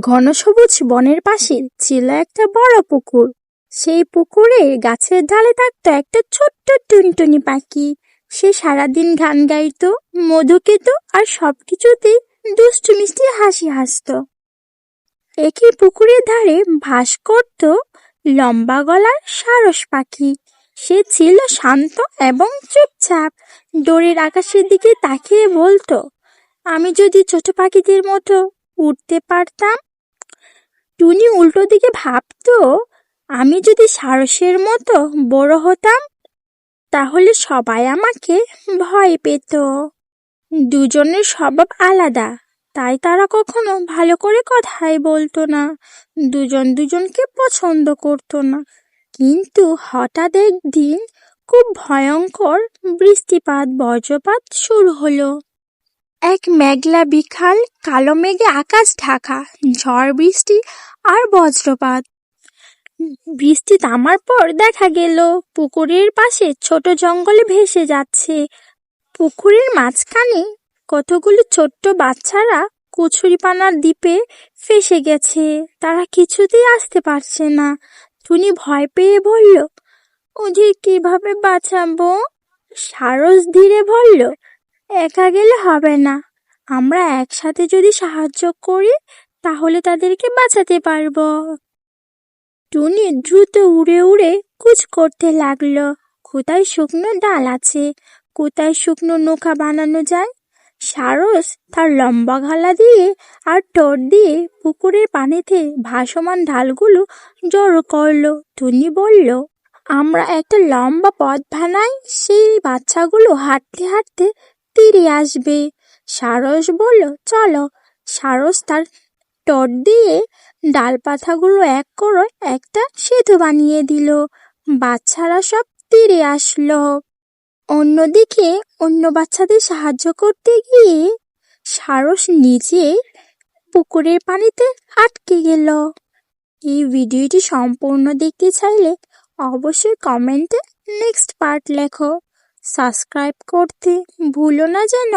ঘন সবুজ বনের পাশে ছিল একটা বড় পুকুর। সেই পুকুরে গাছের ডালে থাকতো একটা ছোট্ট টুনটুনি পাখি। সে সারাদিন গান গাইত, মধু খেত আর সবকিছুতে দুষ্টু মিষ্টি হাসি হাসতো। একই পুকুরের ধারে ভাস করত লম্বা গলার সারস পাখি। সে ছিল শান্ত এবং চুপচাপ। দূরের আকাশের দিকে তাকিয়ে বলতো, আমি যদি ছোট পাখিদের মতো উঠতে পারতাম? টুনি উল্টো দিকে ভাবতো, আমি যদি সারসের মতো বড় হতাম, তাহলে সবাই আমাকে ভয় পেত। দুজনের স্বভাব আলাদা, তাই তারা কখনো ভালো করে কথাই বলতো না। দুজন দুজনকে পছন্দ করতো না। কিন্তু হঠাৎ একদিন খুব ভয়ঙ্কর বৃষ্টিপাত, বজ্রপাত শুরু হলো। এক মেঘলা বিকাল, কালো মেঘে আকাশ ঢাকা, ঝড় বৃষ্টি আর বজ্রপাত। বৃষ্টি থামার পর দেখা গেল, পুকুরের পাশে ছোট জঙ্গলে ভেসে যাচ্ছে। পুকুরের মাঝখানে কতগুলো ছোট্ট বাচ্চারা কচুরিপানার দ্বীপে ফেসে গেছে। তারা কিছুতেই আসতে পারছে না। টুনি ভয় পেয়ে বলল, ওদের কীভাবে বাঁচাবো? সারস ধীরে বলল একা গেলে হবে না। আমরা একসাথে যদি সাহায্য করি, তাহলে তাদেরকে বাঁচাতে পারব। টুনি দ্রুত উড়ে উড়ে কুচ করতে লাগল। কোথায় শুকনো ডাল আছে? কোথায় শুকনো নৌকা বানানো যায়? সারস তার লম্বা গালা দিয়ে আর ঠোঁট দিয়ে পুকুরের পানিতে ভাসমান ঢালগুলো জড়ো করল। টুনি বলল, আমরা একটা লম্বা পথ বানাই, সেই বাচ্চাগুলো হাঁটতে হাঁটতে তীরে আসবে। সারস বলল, চলো। সারস তার টট দিয়ে ডালপাতাগুলো এক করে একটা সেতু বানিয়ে দিল। বাচ্চারা সব তীরে আসলো। অন্যদিকে অন্য বাচ্চাদের সাহায্য করতে গিয়ে সারস নিজে পুকুরের পানিতে আটকে গেল। এই ভিডিওটি সম্পূর্ণ দেখতে চাইলে অবশ্যই কমেন্টে নেক্সট পার্ট লেখো। সাবস্ক্রাইব করতে ভুলো না যেন।